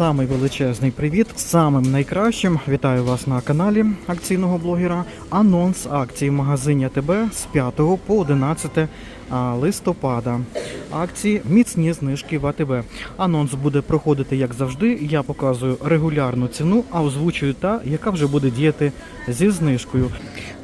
Самий величезний привіт, самим найкращим. Вітаю вас на каналі акційного блогера. Анонс акції в магазині АТБ з 5 по 11 листопада. Акції міцні знижки в АТБ. Анонс буде проходити як завжди. Я показую регулярну ціну, а озвучую та, яка вже буде діяти зі знижкою.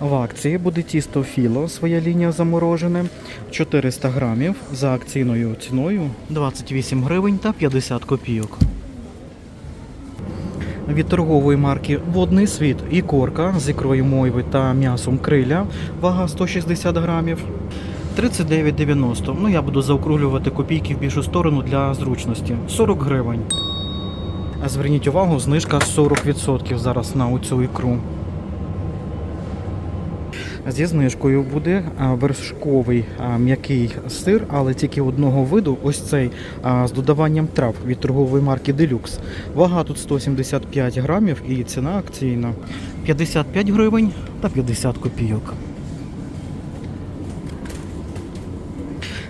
В акції буде тісто філо, своя лінія заморожене, 400 грамів за акційною ціною 28 гривень та 50 копійок. Від торгової марки Водний світ і корка з ікрою мойви та м'ясом криля, вага 160 грамів. 39,90. Ну я буду заокруглювати копійки в більшу сторону для зручності. 40 гривень. А Зверніть увагу, знижка 40% зараз на оцю ікру. Зі знижкою буде вершковий м'який сир, але тільки одного виду. Ось цей з додаванням трав від торгової марки Deluxe. Вага тут 175 грамів і ціна акційна 55 гривень та 50 копійок.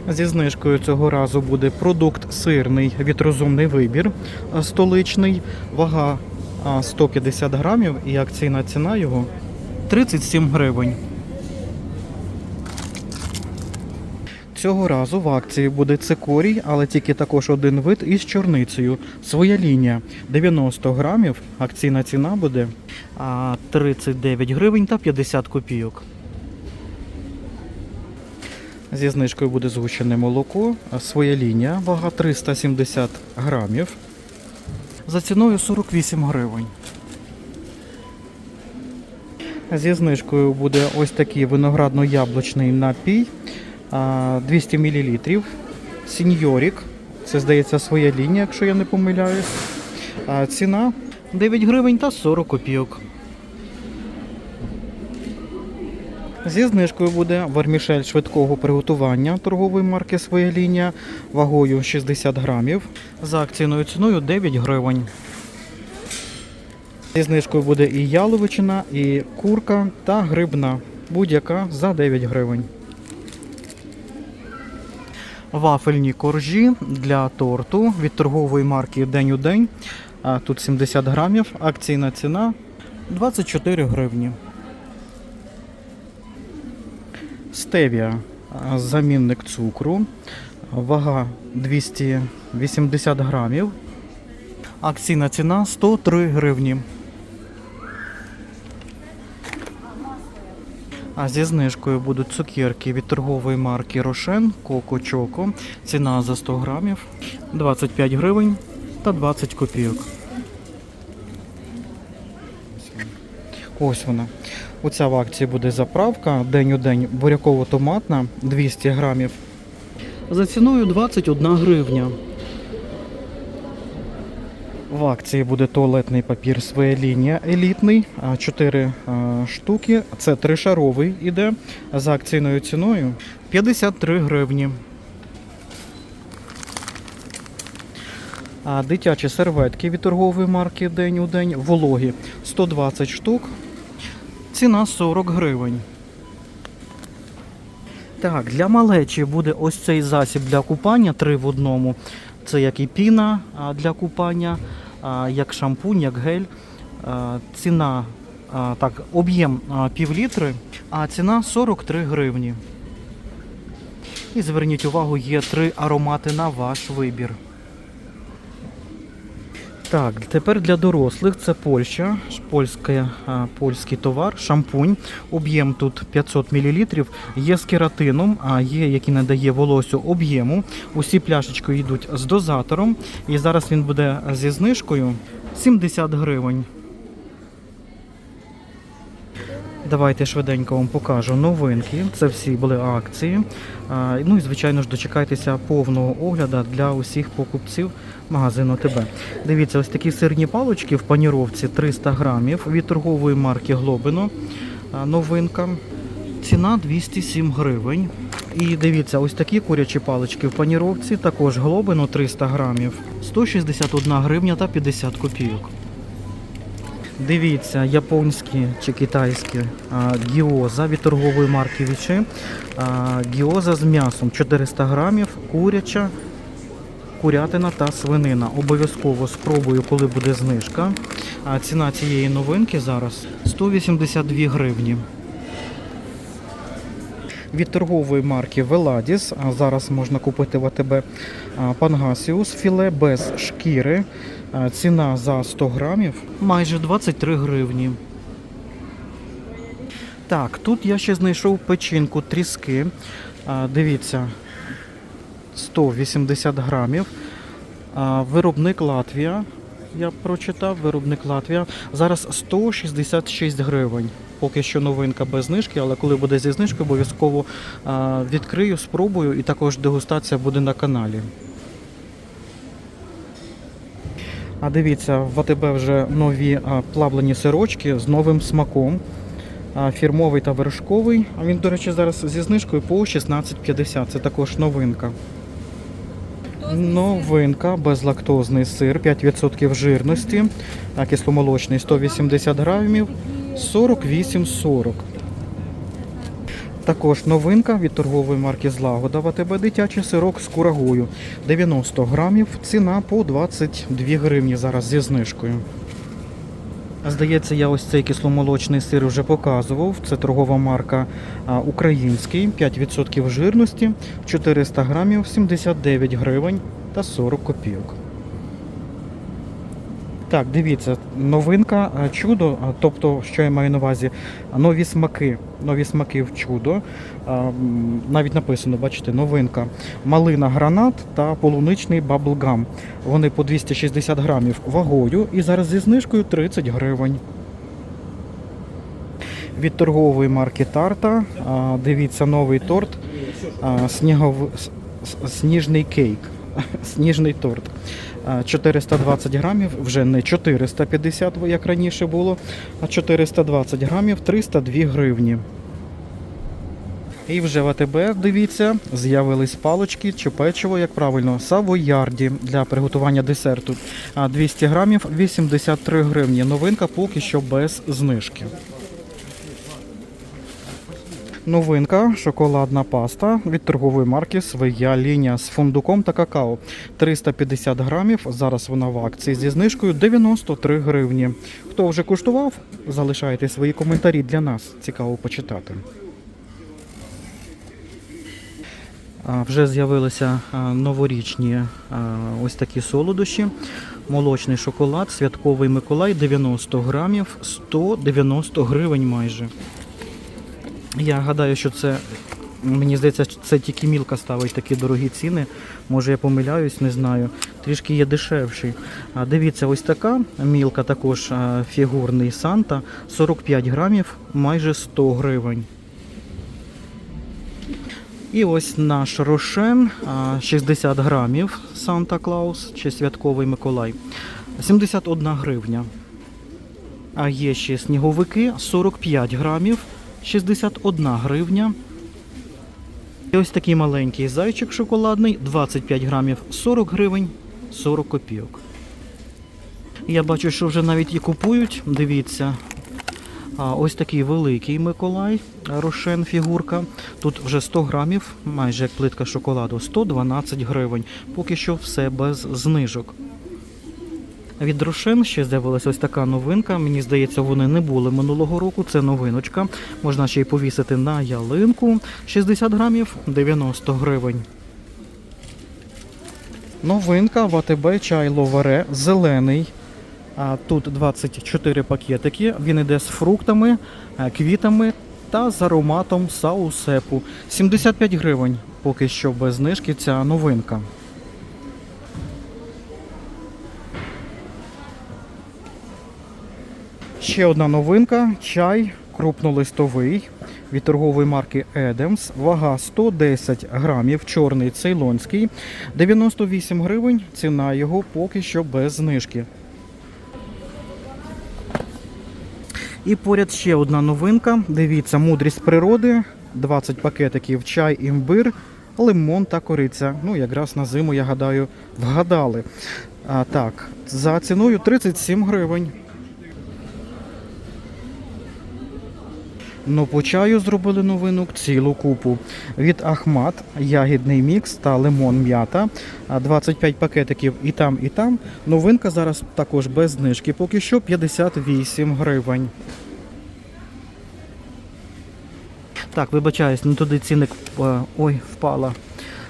Зі знижкою цього разу буде продукт сирний від розумний вибір столичний, вага 150 грамів і акційна ціна його 37 гривень. Цього разу в акції буде цикорій, але тільки також один вид із чорницею. Своя лінія 90 грамів. Акційна ціна буде 39 гривень та 50 копійок. Зі знижкою буде згущене молоко. Своя лінія, вага 370 грамів. За ціною 48 гривень. Зі знижкою буде ось такий виноградно-яблучний напій 200 мл. Сіньорік. Це здається своя лінія, якщо я не помиляюсь. Ціна 9 гривень та 40 копійок. Зі знижкою буде вармішель швидкого приготування торгової марки Своя лінія вагою 60 грамів. За акційною ціною 9 гривень. Зі знижкою буде і яловичина, і курка та грибна. Будь-яка за 9 гривень. Вафельні коржі для торту від торгової марки День у день. Тут 70 грамів. Акційна ціна 24 гривні. Стевія замінник цукру. Вага 280 грамів. Акційна ціна 103 гривні. А зі знижкою будуть цукерки від торгової марки Рошен Коко Чоко. Ціна за 100 грамів 25 гривень та 20 копійок. Ось вона. Оця в акції буде заправка день у день буряково-томатна 200 грамів. За ціною 21 гривня. В акції буде туалетний папір своя лінія елітний, 4 штуки. Це тришаровий іде за акційною ціною 53 гривні. А дитячі серветки від торгової марки День у день вологі 120 штук. Ціна 40 гривень. Так, для малечі буде ось цей засіб для купання 3 в одному. Це як і піна для купання, як шампунь, як гель. Ціна, так, об'єм півлітри, пів літри, а ціна 43 гривні. І зверніть увагу, є три аромати на ваш вибір. Так, тепер для дорослих це Польща, польська, польський товар, шампунь. Об'єм тут 500 мл. Є з кератином, а є, який надає волосю об'єму. Усі пляшечки йдуть з дозатором. І зараз він буде зі знижкою 70 гривень. Давайте швиденько вам покажу новинки. Це всі були акції. Ну і звичайно ж дочекайтеся повного огляду для усіх покупців магазину ТБ. Дивіться, ось такі сирні палочки в паніровці 300 грамів від торгової марки Глобино. Новинка. Ціна 207 гривень. І дивіться, ось такі курячі палички в паніровці, також глобино 300 грамів, 161 гривня та 50 копійок. Дивіться, японські чи китайські гіоза від торгової марки Вічі. Гіоза з м'ясом 400 грамів, куряча курятина та свинина. Обов'язково спробую, коли буде знижка. Ціна цієї новинки зараз 182 гривні. Від торгової марки а зараз можна купити в АТБ пангасіус філе без шкіри. Ціна за 100 грамів майже 23 гривні. Так, тут я ще знайшов печінку тріски. Дивіться, 180 грамів. Виробник Латвія. Я прочитав, виробник Латвія. Зараз 166 гривень. Поки що новинка без знижки, але коли буде зі знижкою, обов'язково відкрию, спробую і також дегустація буде на каналі. А дивіться, в АТБ вже нові плавлені сирочки з новим смаком. Фірмовий та вершковий. А він, до речі, зараз зі знижкою по 16,50. Це також новинка. Новинка, безлактозний сир, 5% жирності, кисломолочний 180 грамів, 48,40. Також новинка від торгової марки Злагода в дитячий сирок з курагою. 90 грамів, ціна по 22 гривні зараз зі знижкою. Здається, я ось цей кисломолочний сир вже показував. Це торгова марка український, 5% жирності, 400 грамів, 79 гривень та 40 копійок. Так, дивіться, новинка чудо, тобто, що я маю на увазі, нові смаки. Нові смаки в чудо. Навіть написано, бачите, новинка. Малина гранат та полуничний баблгам. Вони по 260 грамів вагою і зараз зі знижкою 30 гривень. Від торгової марки Тарта. Дивіться новий торт. Снігов... Сніжний кейк. Сніжний торт. А, 420 грамів, вже не 450, як раніше було, а 420 грамів 302 гривні. І вже в АТБ, дивіться, з'явились палочки чи печиво, як правильно, савоярді для приготування десерту. 200 грамів 83 гривні. Новинка поки що без знижки. Новинка шоколадна паста від торгової марки Своя лінія з фундуком та какао. 350 грамів. Зараз вона в акції зі знижкою 93 гривні. Хто вже куштував, залишайте свої коментарі для нас. Цікаво почитати. Вже з'явилися новорічні ось такі солодощі. Молочний шоколад, святковий Миколай 90 грамів, 190 гривень майже. Я гадаю, що це, мені здається, це тільки мілка ставить такі дорогі ціни. Може я помиляюсь, не знаю. Трішки є дешевший. А дивіться, ось така мілка також фігурний Санта, 45 грамів, майже 100 гривень. І ось наш рошен а, 60 грамів Санта Клаус чи Святковий Миколай. 71 гривня. А є ще сніговики 45 грамів, 61 гривня. І ось такий маленький зайчик шоколадний 25 грамів 40 гривень 40 копійок. Я бачу, що вже навіть і купують. Дивіться. А ось такий великий Миколай, рошен фігурка. Тут вже 100 грамів, майже як плитка шоколаду, 112 гривень. Поки що все без знижок. Від Рошен ще з'явилася ось така новинка. Мені здається, вони не були минулого року. Це новиночка. Можна ще й повісити на ялинку. 60 грамів 90 гривень. Новинка в АТБ чай ловаре зелений. Тут 24 пакетики. Він іде з фруктами, е, квітами та з ароматом саусепу. 75 гривень. Поки що без знижки ця новинка. Ще одна новинка чай крупнолистовий від торгової марки Едемс. Вага 110 грамів, чорний цейлонський, 98 гривень. Ціна його поки що без знижки. І поряд ще одна новинка. Дивіться, мудрість природи, 20 пакетиків чай, імбир, лимон та кориця. Ну, якраз на зиму, я гадаю, вгадали. А, так, за ціною 37 гривень. Ну, по чаю зробили новинок цілу купу. Від Ахмат, ягідний мікс та лимон м'ята. 25 пакетиків і там, і там. Новинка зараз також без знижки. Поки що 58 гривень. Так, вибачаюсь, не туди цінник. е, Ой, впала.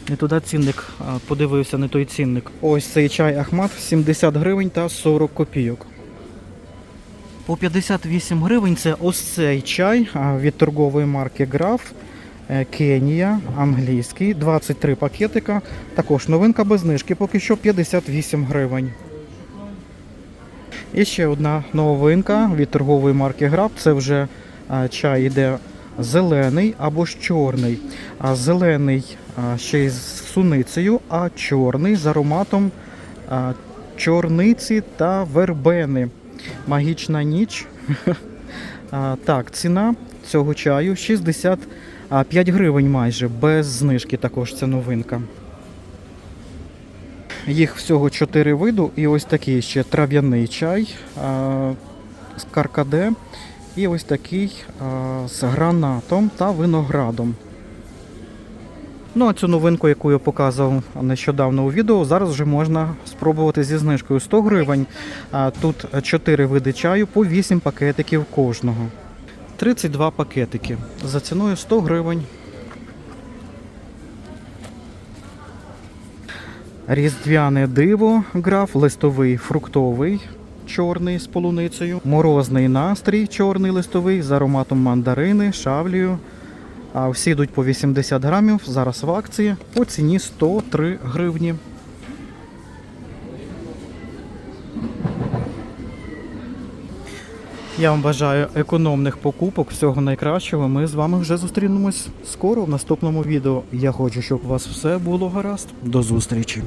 Не туди цінник подивився, не той цінник. Ось цей чай Ахмат 70 гривень та 40 копійок. По 58 гривень це ось цей чай від торгової марки Граф. е, Кенія, англійський, 23 пакетика. Також новинка без знижки, поки що 58 гривень. І ще одна новинка від торгової марки Граф. Це вже а, чай іде зелений або ж чорний. А зелений а, ще й з суницею, а чорний з ароматом чорниці та вербени. Магічна ніч. Так, ціна цього чаю 65 гривень майже, без знижки також це новинка. Їх всього 4 виду, і ось такий ще трав'яний чай з каркаде, і ось такий з гранатом та виноградом. Ну а цю новинку, яку я показував нещодавно у відео, зараз вже можна спробувати зі знижкою 100 гривень. Тут 4 види чаю по 8 пакетиків кожного. 32 пакетики за ціною 100 гривень. Різдвяне диво, граф, листовий фруктовий, чорний з полуницею, морозний настрій, чорний листовий з ароматом мандарини, шавлію. А всі йдуть по 80 грамів. Зараз в акції по ціні 103 гривні. Я вам бажаю економних покупок, всього найкращого. Ми з вами вже зустрінемось скоро в наступному відео. Я хочу, щоб у вас все було гаразд. До зустрічі!